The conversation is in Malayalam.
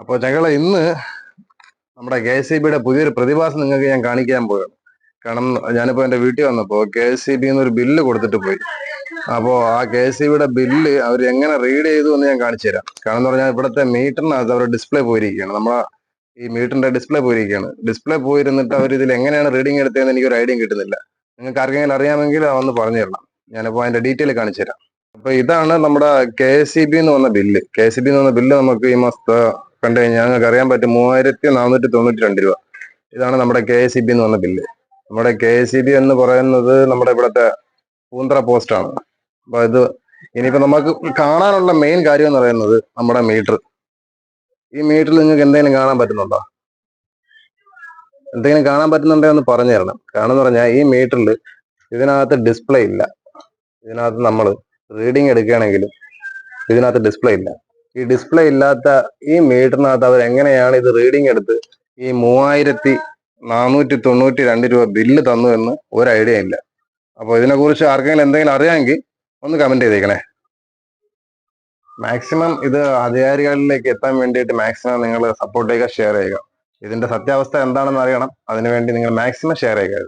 അപ്പോൾ ഞങ്ങൾ ഇന്ന് നമ്മുടെ കെ സി ബിയുടെ പുതിയൊരു പ്രതിഭാസം നിങ്ങൾക്ക് ഞാൻ കാണിക്കാൻ പോവുകയാണ്. കാരണം ഞാനിപ്പോ എന്റെ വീട്ടിൽ വന്നപ്പോൾ കെ സി ബി ഒരു ബില്ല് കൊടുത്തിട്ട് പോയി. അപ്പോ ആ കെ സി ബിയുടെ ബില്ല് അവർ എങ്ങനെ റീഡ് ചെയ്തു എന്ന് ഞാൻ കാണിച്ചു തരാം. കാരണം എന്ന് പറഞ്ഞാൽ ഇവിടുത്തെ മീറ്ററിനകത്ത് അവർ ഡിസ്പ്ലേ പോയിരിക്കുകയാണ്. നമ്മളെ ഈ മീറ്ററിന്റെ ഡിസ്പ്ലേ പോയിരിക്കുകയാണ്. ഡിസ്പ്ലേ പോയിരുന്നിട്ട് അവർ ഇതിൽ എങ്ങനെയാണ് റീഡിംഗ് എടുത്തതെന്ന് എനിക്കൊരു ഐഡിയ കിട്ടുന്നില്ല. നിങ്ങൾക്ക് ആർക്കെങ്കിലും അറിയാമെങ്കിൽ അതൊന്ന് പറഞ്ഞു തരണം. ഞാനിപ്പോ അതിന്റെ ഡീറ്റെയിൽ കാണിച്ചു തരാം. അപ്പൊ ഇതാണ് നമ്മുടെ കെ സി ബി എന്ന് വന്ന ബില്ല്. കെ സി ബി എന്ന് വന്ന ബില്ല് നമുക്ക് ഈ മാസത്തെ കണ്ടു കഴിഞ്ഞാൽ ഞങ്ങൾക്ക് അറിയാൻ പറ്റും മൂവായിരത്തി നാനൂറ്റി തൊണ്ണൂറ്റി രണ്ട് രൂപ. ഇതാണ് നമ്മുടെ കെ എസ് സി ബി എന്ന് പറഞ്ഞ ബില്ല്. നമ്മുടെ കെ എസ് സി ബി എന്ന് പറയുന്നത് നമ്മുടെ ഇവിടുത്തെ പൂന്തറ പോസ്റ്റ് ആണ്. അപ്പൊ ഇത് ഇനിയിപ്പോ നമുക്ക് കാണാനുള്ള മെയിൻ കാര്യം എന്ന് പറയുന്നത് നമ്മുടെ മീറ്റർ ഈ മീറ്ററിൽ നിങ്ങൾക്ക് എന്തെങ്കിലും കാണാൻ പറ്റുന്നുണ്ടോ? എന്തെങ്കിലും കാണാൻ പറ്റുന്നുണ്ടോ എന്ന് പറഞ്ഞു തരണം. കാരണം എന്ന് പറഞ്ഞാൽ ഈ മീറ്ററിൽ ഇതിനകത്ത് ഡിസ്പ്ലേ ഇല്ല. ഇതിനകത്ത് നമ്മൾ റീഡിങ് എടുക്കുകയാണെങ്കിലും ഇതിനകത്ത് ഡിസ്പ്ലേ ഇല്ല. ഈ ഡിസ്പ്ലേ ഇല്ലാത്ത ഈ മീറ്ററിനകത്ത് അവർ എങ്ങനെയാണ് ഇത് റീഡിംഗ് എടുത്ത് ഈ മൂവായിരത്തി നാനൂറ്റി തൊണ്ണൂറ്റി രണ്ട് രൂപ ബില്ല് തന്നു എന്ന് ഒരു ഐഡിയ ഇല്ല. അപ്പോൾ ഇതിനെക്കുറിച്ച് ആർക്കെങ്കിലും എന്തെങ്കിലും അറിയാമെങ്കിൽ ഒന്ന് കമന്റ് ചെയ്തേക്കണേ. മാക്സിമം ഇത് അധികാരികളിലേക്ക് എത്താൻ വേണ്ടിയിട്ട് മാക്സിമം നിങ്ങൾ സപ്പോർട്ട് ചെയ്യുക ഷെയർ ചെയ്യുക. ഇതിന്റെ സത്യാവസ്ഥ എന്താണെന്ന് അറിയണം. അതിനുവേണ്ടി നിങ്ങൾ മാക്സിമം ഷെയർ ചെയ്യുക.